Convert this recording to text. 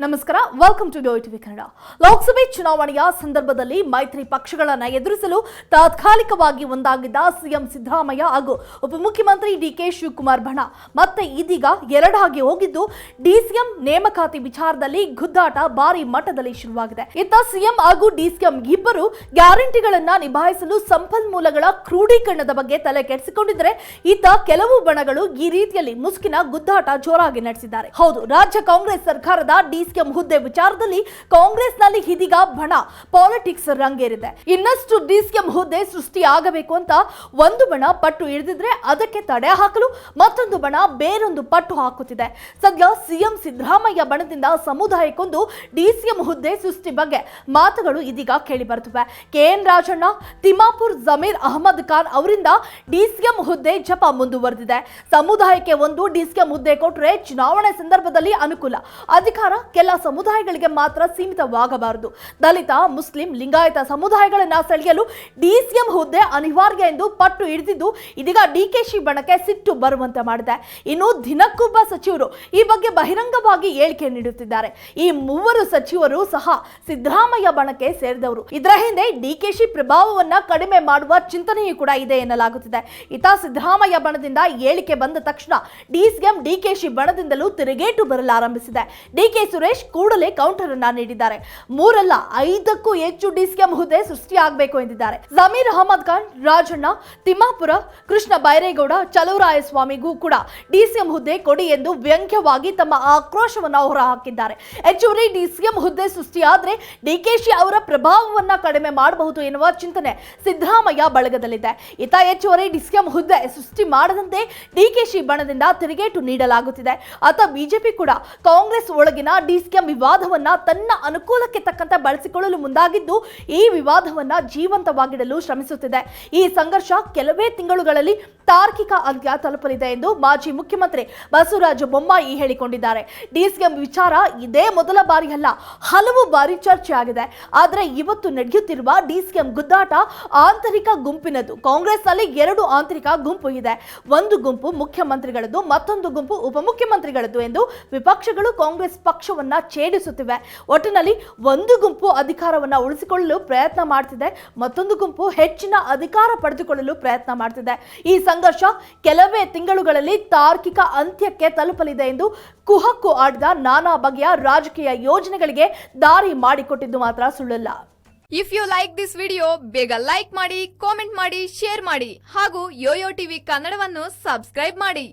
ನಮಸ್ಕಾರ welcome to TV Kannada. ಲೋಕಸಭೆ ಚುನಾವಣೆಯ ಸಂದರ್ಭದಲ್ಲಿ ಮೈತ್ರಿ ಪಕ್ಷಗಳನ್ನ ಎದುರಿಸಲು ತಾತ್ಕಾಲಿಕವಾಗಿ ಒಂದಾಗಿದ್ದ ಸಿಎಂ ಸಿದ್ದರಾಮಯ್ಯ ಹಾಗೂ ಉಪಮುಖ್ಯಮಂತ್ರಿ ಡಿಕೆ ಶಿವಕುಮಾರ್ ಬಣ. ಮತ್ತೆ ಇದೀಗ ಎರಡಾಗಿ ಹೋಗಿದ್ದು ಡಿಸಿಎಂ ನೇಮಕಾತಿ ವಿಚಾರದಲ್ಲಿ ಗುದ್ದಾಟ ಭಾರಿ ಮಟ್ಟದಲ್ಲಿ ಶುರುವಾಗಿದೆ. ಇತ್ತ ಸಿಎಂ ಹಾಗೂ ಡಿಸಿಎಂ ಇಬ್ಬರು ಗ್ಯಾರಂಟಿಗಳನ್ನ ನಿಭಾಯಿಸಲು ಸಂಪನ್ಮೂಲಗಳ ಕ್ರೋಢೀಕರಣದ ಬಗ್ಗೆ ತಲೆ ಕೆಡಿಸಿಕೊಂಡಿದ್ದರೆ ಇತ್ತ ಕೆಲವು ಬಣಗಳು ಈ ರೀತಿಯಲ್ಲಿ ಮುಸುಕಿನ ಗುದ್ದಾಟ ಜೋರಾಗಿ ನಡೆಸಿದ್ದಾರೆ. ಹೌದು, ರಾಜ್ಯ ಕಾಂಗ್ರೆಸ್ ಸರ್ಕಾರದ ಡಿಸಿಎಂ ಹುದ್ದೆ ವಿಚಾರದಲ್ಲಿ ಕಾಂಗ್ರೆಸ್ನಲ್ಲಿ ಇದೀಗ ಬಣ ಪಾಲಿಟಿಕ್ಸ್ ರಂಗೇರಿದೆ. ಇನ್ನಷ್ಟು ಡಿಸಿಎಂ ಹುದ್ದೆ ಸೃಷ್ಟಿಯಾಗಬೇಕು ಅಂತ ಒಂದು ಬಣ ಪಟ್ಟು ಹಿಡಿದಿದ್ರೆ ಅದಕ್ಕೆ ತಡೆ ಹಾಕಲು ಮತ್ತೊಂದು ಬಣ ಬೇರೊಂದು ಪಟ್ಟು ಹಾಕುತ್ತಿದೆ. ಸದ್ಯ ಸಿಎಂ ಸಿದ್ದರಾಮಯ್ಯ ಬಣದಿಂದ ಸಮುದಾಯಕ್ಕೊಂದು ಡಿಸಿಎಂ ಹುದ್ದೆ ಸೃಷ್ಟಿ ಬಗ್ಗೆ ಮಾತುಗಳು ಇದೀಗ ಕೇಳಿ ಬರುತ್ತಿವೆ ಕೆಎನ್ ರಾಜಣ್ಣ ತಿಮಾಪುರ್ ಜಮೀರ್ ಅಹಮದ್ ಖಾನ್ ಅವರಿಂದ ಡಿಸಿಎಂ ಹುದ್ದೆ ಜಪ ಮುಂದುವರೆದಿದೆ. ಸಮುದಾಯಕ್ಕೆ ಒಂದು ಡಿಸಿಎಂ ಹುದ್ದೆ ಕೊಟ್ಟರೆ ಚುನಾವಣೆ ಸಂದರ್ಭದಲ್ಲಿ ಅನುಕೂಲ. ಅಧಿಕಾರ ಕೆಲ ಸಮುದಾಯಗಳಿಗೆ ಮಾತ್ರ ಸೀಮಿತವಾಗಬಾರದು. ದಲಿತ, ಮುಸ್ಲಿಂ, ಲಿಂಗಾಯತ ಸಮುದಾಯಗಳನ್ನ ಸೆಳೆಯಲು ಡಿಸಿಎಂ ಹುದ್ದೆ ಅನಿವಾರ್ಯ ಎಂದು ಪಟ್ಟು ಹಿಡಿದಿದ್ದು ಇದೀಗ ಡಿಕೆಶಿ ಬಣಕ್ಕೆ ಸಿಟ್ಟು ಬರುವಂತೆ ಮಾಡಿದೆ. ಇನ್ನು ದಿನಕ್ಕೊಬ್ಬ ಸಚಿವರು ಈ ಬಗ್ಗೆ ಬಹಿರಂಗವಾಗಿ ಹೇಳಿಕೆ ನೀಡುತ್ತಿದ್ದಾರೆ. ಈ ಮೂವರು ಸಚಿವರು ಸಹ ಸಿದ್ದರಾಮಯ್ಯ ಬಣಕ್ಕೆ ಸೇರಿದವರು. ಇದರ ಹಿಂದೆ ಡಿಕೆಶಿ ಪ್ರಭಾವವನ್ನ ಕಡಿಮೆ ಮಾಡುವ ಚಿಂತನೆಯೂ ಕೂಡ ಇದೆ ಎನ್ನಲಾಗುತ್ತಿದೆ. ಇತ ಸಿದ್ದರಾಮಯ್ಯ ಬಣದಿಂದ ಹೇಳಿಕೆ ಬಂದ ತಕ್ಷಣ ಡಿಸಿಎಂ ಡಿಕೆಶಿ ಬಣದಿಂದಲೂ ತಿರುಗೇಟು ಬರಲಾರಂಭಿಸಿದೆ. ಡಿಕೆ ಸುರೇಶ್ ಕೂಡಲೇ ಕೌಂಟರ್ ಅನ್ನ ನೀಡಿದ್ದಾರೆ. ಮೂರಲ್ಲ, ಐದಕ್ಕೂ ಹೆಚ್ಚು ಡಿಸಿಎಂ ಹುದ್ದೆ ಸೃಷ್ಟಿಯಾಗಬೇಕು ಎಂದಿದ್ದಾರೆ. ಜಮೀರ್ ಅಹಮದ್ ಖಾನ್, ರಾಜಣ್ಣ, ತಿಮ್ಮಾಪುರ, ಕೃಷ್ಣ ಬೈರೇಗೌಡ ಚಲುವರಾಯ ಸ್ವಾಮಿಗೂ ಕೂಡ ಡಿಸಿಎಂ ಹುದ್ದೆ ಕೊಡಿ ಎಂದು ವ್ಯಂಗ್ಯವಾಗಿ ತಮ್ಮ ಆಕ್ರೋಶವನ್ನ ಹೊರಹಾಕಿದ್ದಾರೆ. ಹೆಚ್ಚುವರಿ ಡಿಸಿಎಂ ಹುದ್ದೆ ಸೃಷ್ಟಿಯಾದ್ರೆ ಡಿಕೆಶಿ ಅವರ ಪ್ರಭಾವವನ್ನ ಕಡಿಮೆ ಮಾಡಬಹುದು ಎನ್ನುವ ಚಿಂತನೆ ಸಿದ್ದರಾಮಯ್ಯ ಬಳಗದಲ್ಲಿದೆ. ಇತ ಹೆಚ್ಚುವರಿ ಡಿಸಿಎಂ ಹುದ್ದೆ ಸೃಷ್ಟಿ ಮಾಡದಂತೆ ಡಿಕೆಶಿ ಬಣದಿಂದ ತಿರುಗೇಟು ನೀಡಲಾಗುತ್ತಿದೆ. ಅತ ಬಿಜೆಪಿ ಕೂಡ ಕಾಂಗ್ರೆಸ್ ಒಳಗಿನ ಡಿಸಿಎಂ ವಿವಾದವನ್ನ ತನ್ನ ಅನುಕೂಲಕ್ಕೆ ತಕ್ಕಂತೆ ಬಳಸಿಕೊಳ್ಳಲು ಮುಂದಾಗಿದ್ದು, ಈ ವಿವಾದವನ್ನ ಜೀವಂತವಾಗಿಡಲು ಶ್ರಮಿಸುತ್ತಿದೆ. ಈ ಸಂಘರ್ಷ ಕೆಲವೇ ತಿಂಗಳುಗಳಲ್ಲಿ ತಾರ್ಕಿಕ ಅಂತ್ಯ ತಲುಪಲಿದೆ ಎಂದು ಮಾಜಿ ಮುಖ್ಯಮಂತ್ರಿ ಬಸವರಾಜ ಬೊಮ್ಮಾಯಿ ಹೇಳಿಕೊಂಡಿದ್ದಾರೆ. ಡಿಸಿಎಂ ವಿಚಾರ ಇದೇ ಮೊದಲ ಬಾರಿಯಲ್ಲ ಹಲವು ಬಾರಿ ಚರ್ಚೆಯಾಗಿದೆ ಆದರೆ ಇವತ್ತು ನಡೆಯುತ್ತಿರುವ ಡಿಸಿಎಂ ಗುದ್ದಾಟ ಆಂತರಿಕ ಗುಂಪಿನದು ಕಾಂಗ್ರೆಸ್ನಲ್ಲಿ ಎರಡು ಆಂತರಿಕ ಗುಂಪು ಇದೆ. ಒಂದು ಗುಂಪು ಮುಖ್ಯಮಂತ್ರಿಗಳದ್ದು, ಮತ್ತೊಂದು ಗುಂಪು ಉಪಮುಖ್ಯಮಂತ್ರಿಗಳದ್ದು ಎಂದು ವಿಪಕ್ಷಗಳು ಕಾಂಗ್ರೆಸ್ ಪಕ್ಷವನ್ನ ಛೇಡಿಸುತ್ತಿವೆ. ಒಟ್ಟಿನಲ್ಲಿ ಒಂದು ಗುಂಪು ಅಧಿಕಾರವನ್ನ ಉಳಿಸಿಕೊಳ್ಳಲು ಪ್ರಯತ್ನ ಮಾಡ್ತಿದೆ, ಮತ್ತೊಂದು ಗುಂಪು ಹೆಚ್ಚಿನ ಅಧಿಕಾರ ಪಡೆದುಕೊಳ್ಳಲು ಪ್ರಯತ್ನ ಮಾಡ್ತಿದೆ. ಈ ಸಂಘರ್ಷ ಕೆಲವೇ ತಿಂಗಳುಗಳಲ್ಲಿ ತಾರ್ಕಿಕ ಅಂತ್ಯಕ್ಕೆ ತಲುಪಲಿದೆ ಎಂದು ಕುಹಕ್ಕು ಆಡಿದ ನಾನಾ ಬಗೆಯ ರಾಜಕೀಯ ಯೋಜನೆಗಳಿಗೆ ದಾರಿ ಮಾಡಿಕೊಟ್ಟಿದ್ದು ಮಾತ್ರ ಸುಳ್ಳಲ್ಲ. If you like this video ಬೇಗ ಲೈಕ್ ಮಾಡಿ ಕಾಮೆಂಟ್ ಮಾಡಿ ಶೇರ್ ಮಾಡಿ ಹಾಗೂ ಯೋಯೋ ಟಿವಿ ಕನ್ನಡವನ್ನು ಸಬ್ಸ್ಕ್ರೈಬ್ ಮಾಡಿ.